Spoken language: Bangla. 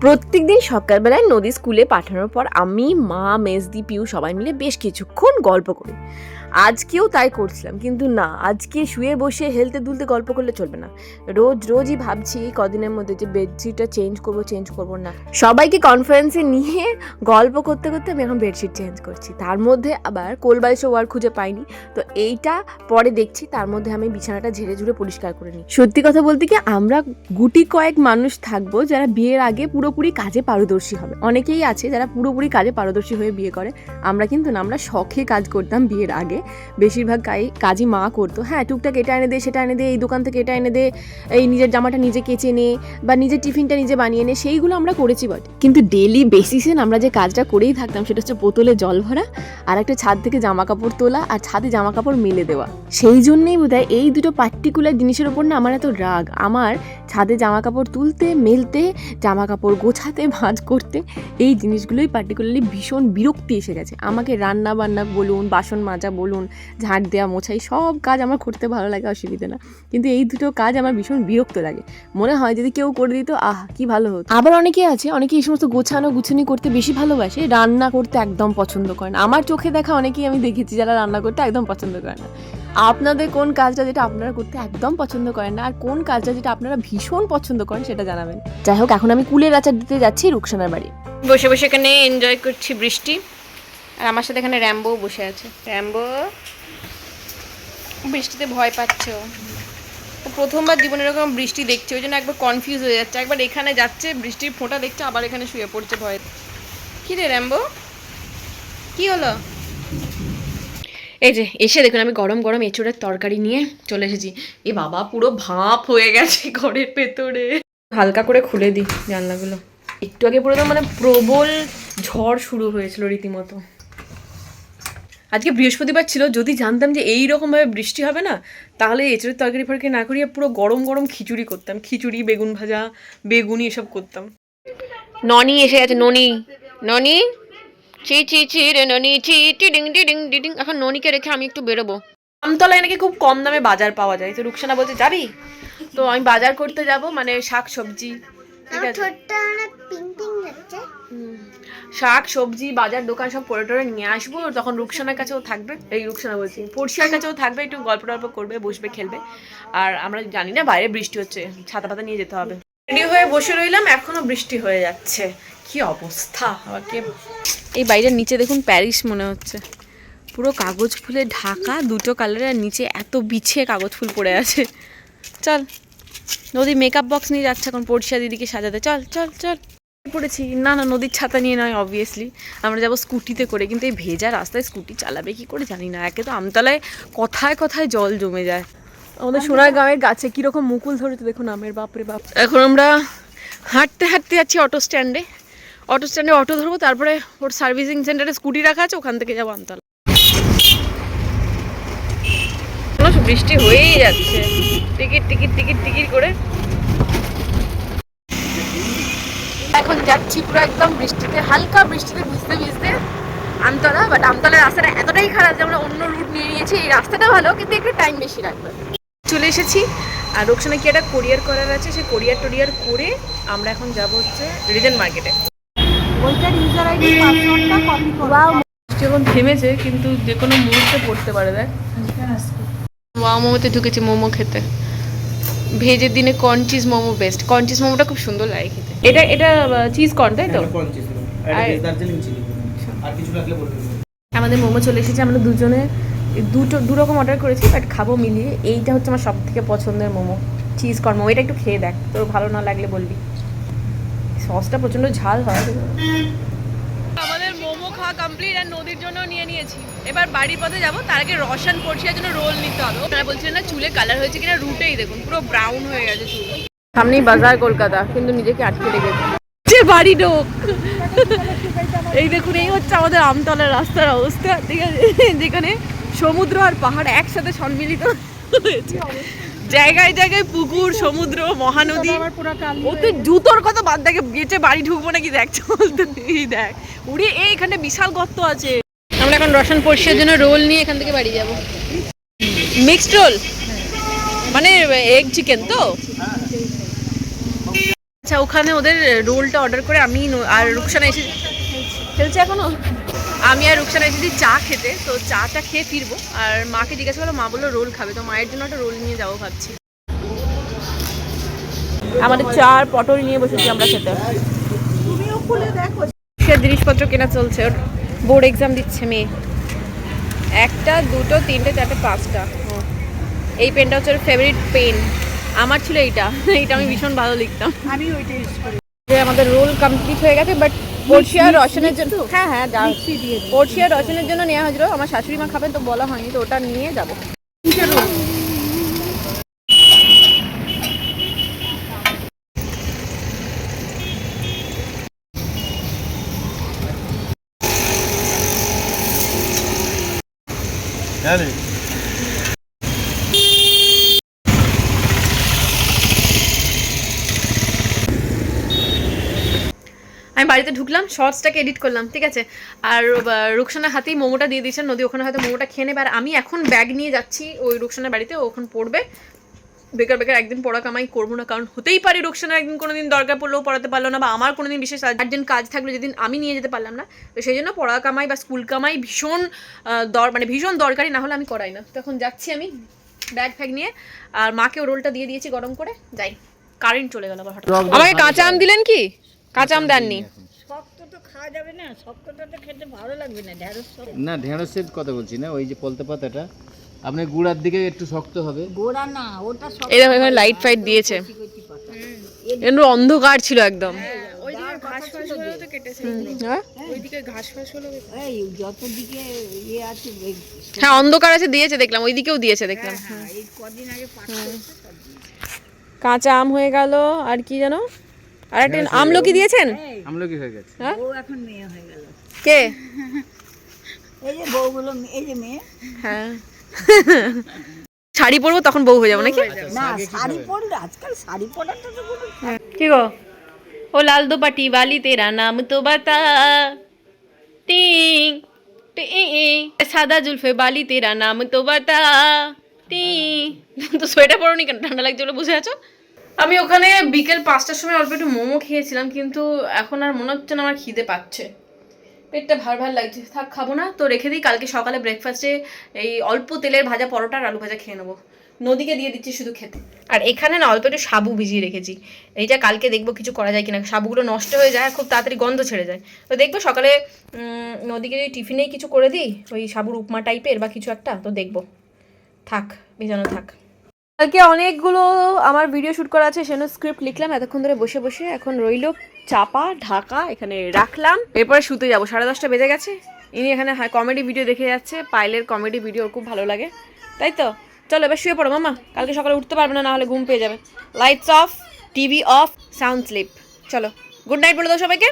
প্রত্যেক দিন সকালবেলায় নদী স্কুলে পাঠানোর পর আমি, মা, মেজদি, পিউ সবাই মিলে বেশ কিছুক্ষণ গল্প করি। আজকেও তাই করছিলাম, কিন্তু না, আজকে শুয়ে বসে হেলতে দুলতে গল্প করলে চলবে না। রোজ, রোজই ভাবছি কদিনের মধ্যে যে বেডশিটটা চেঞ্জ করব চেঞ্জ করব না। সবাইকে কনফারেন্সে নিয়ে গল্প করতে করতে আমি এখন বেডশিট চেঞ্জ করছি। তার মধ্যে আবার কোলবালিশও ওয়ার খুঁজে পাইনি। তো এইটা পরে দেখছি, তার মধ্যে আমি বিছানাটা ঝেড়ে ঝুড়ে পরিষ্কার করে নিই। সত্যি কথা বলতে কি, আমরা গুটি কয়েক মানুষ থাকব যারা বিয়ের আগে পুরোপুরি কাজে পারদর্শী হবে। অনেকেই আছে যারা পুরোপুরি কাজে পারদর্শী হয়ে বিয়ে করে। আমরা কিন্তু না, আমরা শখে কাজ করতাম বিয়ের আগে। বেশিরভাগ কাজই মা করতো। হ্যাঁ টুকটাক এটা এনে দে, সেটা এনে দে, এই দোকান থেকে এটা এনে দে, এই নিজের জামাটা নিজে কেচে নে বা নিজের টিফিনটা নিজে বানিয়ে নে, সেইগুলো আমরা করেছি বটে। কিন্তু ডেলি বেসিসে আমরা যে কাজটা করেই থাকতাম, সেটা হচ্ছে বোতলে জল ভরা আর একটা ছাদ থেকে জামা কাপড় তোলা আর ছাদে জামা কাপড় মেলে দেওয়া। সেই জন্যেই বোধহয় এই দুটো পার্টিকুলার জিনিসের ওপর না আমার এত রাগ। আমার ছাদে জামা কাপড় তুলতে, মেলতে জামা কাপড় গোছাতে, ভাঁজ করতে, এই জিনিসগুলোই পার্টিকুলারলি ভীষণ বিরক্তি এসে গেছে। আমাকে রান্না বান্না বলুন, বাসন মাজা বলুন ঝাঁট দেওয়া মোছাই সব কাজ আমার করতে ভালো লাগে অসুবিধা না। কিন্তু এই দুটো কাজ আমার ভীষণ বিরক্ত লাগে। মনে হয় যদি কেউ করে দিত আহ কি ভালো হতো। আবার অনেকে আছে অনেকে এই সমস্ত গোছানো গুছানি করতে বেশি ভালোবাসে রান্না করতে একদম পছন্দ করে না। আমার চোখে দেখা অনেকেই আমি দেখেছি যারা রান্না করতে একদম পছন্দ করে না। আপনাদের কোন কাজটা যেটা আপনারা করতে একদম পছন্দ করেন না আর কোন কাজটা যেটা আপনারা ভীষণ পছন্দ করেন সেটা জানাবেন। যাই হোক এখন আমি কুলের আচার দিতে যাচ্ছি রুকসানার বাড়ি। বসে বসে এখানে এনজয় করছি বৃষ্টি। আর আমার সাথে এখানে র্যাম্বো বসে আছে। র্যাম্বো বৃষ্টিতে ভয় পাচ্ছে তো প্রথমবার জীবনে এরকম বৃষ্টি দেখছে, ওই জন্য একবার কনফিউজ হয়ে যাচ্ছে। একবার এখানে যাচ্ছে, বৃষ্টির ফোঁটা দেখছে, আবার এখানে শুয়ে পড়ছে ভয়। কী রে র্যাম্বো কি হলো? এই যে, এসে দেখুন, আমি গরম গরম এঁচড়ের তরকারি নিয়ে চলে এসেছি। এ বাবা, পুরো ভাপ হয়ে গেছে ঘরের ভেতরে। হালকা করে খুলে দিই জানলাগুলো। একটু আগে পুরো তো মানে প্রবল ঝড় শুরু হয়েছিল রীতিমতো। আজকে বৃহস্পতিবার ছিল যদি জানতাম যে এই রকমভাবে বৃষ্টি হবে না তাহলে এঁচড়ের তরকারি ফরকারি না করিয়ে পুরো গরম গরম খিচুড়ি করতাম। খিচুড়ি বেগুন ভাজা বেগুনি এসব করতাম। ননি এসে গেছে ননি ননি চি চি চি রে ননি চি টি ডিং টি ডিং ডি ডিং। এখন ননিকে রেখে আমি একটু বেরোবো। আমতলায় নাকি খুব কম দামে বাজার পাওয়া যায়। তো রুকসানা বলছে যাবি? তো আমি বাজার করতে যাব মানে শাক সবজি। ঠিক আছে। পিং পিং। শাক, সবজি, বাজার, দোকান সব করে টরে নিয়ে আসব। তখন রুকসানার কাছেও থাকবে। এই রুকসানা বলছি। পড়শিয়ার কাছেও থাকবে, একটু গল্প টল্প করবে, বসবে, খেলবে। আর আমরা জানি না, বাইরে বৃষ্টি হচ্ছে। ছাতা পাতা নিয়ে যেতে হবে। রেডি হয়ে বসে রইলাম, এখনও বৃষ্টি হয়ে যাচ্ছে। কি অবস্থা? আমাকে এই বাইরের নিচে দেখুন, প্যারিস মনে হচ্ছে। পুরো কাগজ ফুলে ঢাকা, দুটো কালারের নিচে এত বিছে কাগজ ফুল পড়ে আছে। চল নদী মেকআপ বক্স নিয়ে যাচ্ছে এখন পড়শিয়া দিদিকে সাজাতে। চল চল চল। পড়েছি। না না নদীর ছাতা নিয়ে নয় অবভিয়াসলি আমরা যাব স্কুটিতে করে কিন্তু এই ভেজা রাস্তায় স্কুটি চালাবে কি করে জানি না। একে তো আমতলায় কথায় কথায় জল জমে যায়। আমাদের সোনার গাঁয়ের গাছে কীরকম মুকুল ধরেছে দেখুন আমের বাপরে বাপ। এখন আমরা হাঁটতে হাঁটতে যাচ্ছি অটো স্ট্যান্ডে অটো স্ট্যান্ডে অটো ধরবো তারপরে ওর সার্ভিসিং সেন্টারে স্কুটি রাখা আছে ওখান থেকে যাব আমতলা। বৃষ্টি হয়েই যাচ্ছে। টিকিট টিকিট টিকিট টিকিট করে এখন যাচ্ছি পুরো একদম বৃষ্টিতে হালকা বৃষ্টিতে ভিজতে ভিজতে আমতলা বাট আমতলার রাস্তাটা এতটাই খারাপ যে আমরা অন্য রুট নিয়ে নিয়েছি। এই রাস্তাটা ভালো কিন্তু একটু টাইম বেশি লাগবে। চলে এসেছি। আর রোকসানে কি একটা কোরিয়ার করার আছে? সে কোরিয়ার টোরিয়ার করে আমরা এখন যাব হচ্ছে রিজেন মার্কেটে। ওইটার ইউজার আইডি পাসওয়ার্ডটা কপি করো। বৃষ্টি এখন থেমেছে কিন্তু যে কোনো মুহূর্তে পড়তে পারে দেখ। ওয়া মোমোতে ঢুকেছি মোমো খেতে। ভেজের দিনে corn cheese momo best corn cheese মোমোটা খুব সুন্দর লাগে খেতে। এটা এটা চিজ কর্ন তাই তো? আমাদের মোমো চলে এসেছে। আমরা দুজনে দুটো দু রকম অর্ডার করেছি বাট খাব মিলিয়ে। এইটা হচ্ছে আমার সব থেকে পছন্দের মোমো চিজ কর্ন মোমো। এটা একটু খেয়ে দেখ তোর ভালো না লাগলে বলবি। সসটা প্রচণ্ড ঝাল হয়। খাওয়া কমপ্লিট আর নদীর জন্য নিয়ে নিয়েছি। এবার বাড়ির পথে যাব, তার আগে রসান পড়ছিয়ার জন্য রোল নিতে হবে। ওনারা বলছিলেন না চুলে কালার হয়েছে কিনা রুটেই দেখুন, পুরো ব্রাউন হয়ে গেছে চুল। সামনেই বাজার কলকাতা, কিন্তু নিজেকে আটকে রেখেছে। যে বাড়ি ঢোক এই দেখুন, এই হচ্ছে আমাদের আমতলার রাস্তার অবস্থা, ঠিক আছে? যেখানে সমুদ্র আর পাহাড় একসাথে সম্মিলিত হয়েছে। জায়গায় জায়গায় পুকুর সমুদ্র মহানদী। ও তো জুতোর কথা বাদ দেখে গেটে বাড়ি ঢুকবো নাকি দেখ চল তো এই দেখ। উড়ে এই এখানে বিশাল গর্ত আছে। আমরা এখন রসন পরিষের জন্য রোল নিয়ে এখান থেকে বাড়ি যাব। Mixed roll? মানে এগ চিকেন তো? আচ্ছা ওখানে ওদের রোলটা অর্ডার করে আমি আর রুকসানা এসে খেলছে এখনও? আমি আর রুকসানা এসেছি চা খেতে তো চাটা খেয়ে ফিরবো। আর মাকে জিজ্ঞাসা করল মা বলল রোল খাবে। তো মায়ের জন্য একটা রোল নিয়ে যাব ভাবছি। আমাদের চার পটল নিয়ে বসেছি আমরা খেতে। সে জিনিসপত্র কেনা চলছে। ওর বোর্ড এক্সাম দিচ্ছে মেয়ে। একটা দুটো তিনটে চারটে পাঁচটা। এই পেনটা হচ্ছে ওর ফেভারিট পেন আমার ছিল এইটা। এইটা আমি ভীষণ ভালো লিখতাম। আমি ওইটা ইউজ করি আমাদের রোল কমপ্লিট হয়ে গেছে বাট পড়শিয়া রসনের জন্য হ্যাঁ হ্যাঁ যা মিক্সি পড়শিয়া রসনের জন্য নেওয়া হয়েছিল। আমার শাশুড়ি মা খাবেন তো বলা হয়নি তো ওটা নিয়ে যাব। আমি বাড়িতে ঢুকলাম শর্টসটাকে এডিট করলাম ঠিক আছে? আর রুকসানার হাতেই মোমোটা দিয়ে দিয়েছেন নদী ওখানে হয়তো মোমোটা খেয়ে নেবে। আর আমি এখন ব্যাগ নিয়ে যাচ্ছি ওই রুকসানার বাড়িতে ও ওখানে পড়বে। বেকার বেকার একদিন পড়া কামাই করব না কারণ হতেই পারে রুকসানার একদিন কোনো দিন দরকার পড়লেও পড়াতে পারল না বা আমার কোনো দিন বিশেষ আর্জেন্ট কাজ থাকল যেদিন আমি নিয়ে যেতে পারলাম না তো সেই জন্য পড়া কামাই বা স্কুল কামাই ভীষণ দর মানে ভীষণ দরকারি না হলে আমি করাই না। তখন যাচ্ছি আমি ব্যাগ ফ্যাগ নিয়ে আর মাকে ও রোলটা দিয়ে দিয়েছি গরম করে যাই। কারেন্ট চলে গেল আবার হঠাৎ। আমাকে কাঁচা আম দিলেন কি? কাঁচা আম দেননি। খাওয়া যাবে না শক্তটা তো খেতে ভালো লাগবে না ঢেঁড়স না ঢেঁড়সের কথা বলছি না ওই যে পলতে পাতাটা। আপনার গুড়ার দিকে একটু শক্ত হবে। গোড়া না ওটা শক্ত এই দেখো এখানে লাইট ফাইট দিয়েছে। এগুলো অন্ধকার ছিল একদম। হ্যাঁ? এই যত দিকে ইয়ে আছে হ্যাঁ অন্ধকার আছে দিয়েছে দেখলাম। ওইদিকেও দিয়েছে দেখলাম। হ্যাঁ, এই কদিন আগে পাকছে কাঁচা আম হয়ে গেল আর কি জানো আর একটা আমলকি দিয়েছেন? আমলকি হয়ে গেছে। হ্যাঁ? ও এখন মেয়ে হয়ে গেল। কে? এই যে বউগুলো এই যে মেয়ে। হ্যাঁ। শাড়ি পরবো তখন বউ হয়ে যাব নাকি? না শাড়ি পরলে হ্যাঁ। কি গো? ও লাল দোপাটি বালি তেরা নাম তো বাতা। টিং সাদা জুলফে বালি তেরা নাম তো বাতা। টিং। তো সোয়েটার পরো নি কেন? ঠান্ডা লাগছে বলে বুঝে আছো? আমি ওখানে বিকেল পাঁচটার সময় অল্প একটু মোমো খেয়েছিলাম, কিন্তু এখন আর মনে হচ্ছে না আমার খিদে পাচ্ছে। পেটটা ভার ভার লাগছে। থাক, খাব না। তো রেখে দিই, কালকে সকালে ব্রেকফাস্টে এই অল্প তেলের ভাজা পরোটা আর আলু ভাজা খেয়ে নেব। নদীকে দিয়ে দিচ্ছি শুধু খেতে। আর এখানে না অল্প একটু সাবু ভিজিয়ে রেখেছি। এইটা কালকে দেখব কিছু করা যায় কিনা। সাবুগুলো নষ্ট হয়ে যায়, খুব তাড়াতাড়ি গন্ধ ছেড়ে যায়। তো দেখব সকালে নদীকে টিফিনেই কিছু করে দিই, ওই সাবুর উপমা টাইপের বা কিছু একটা, তো দেখব। থাক ভেজানো থাক। কালকে অনেকগুলো আমার ভিডিও শ্যুট করা আছে, সেজন্য স্ক্রিপ্ট লিখলাম, এতক্ষণ ধরে বসে বসে এখন রইল চাপা, ঢাকা, এখানে রাখলাম। এরপরে শুতে যাব, সাড়ে দশটা বেজে গেছে। ইনি এখানে হ্যাঁ কমেডি ভিডিও দেখে যাচ্ছে, পাইলের কমেডি ভিডিও খুব ভালো লাগে। তাই তো? চলো, এবার শুয়ে পড়ো, মামা। কালকে সকালে উঠতে পারবে না, নাহলে ঘুম পেয়ে যাবে। Lights off TV off sound sleep চলো গুড নাইট বলে দাও সবাইকে।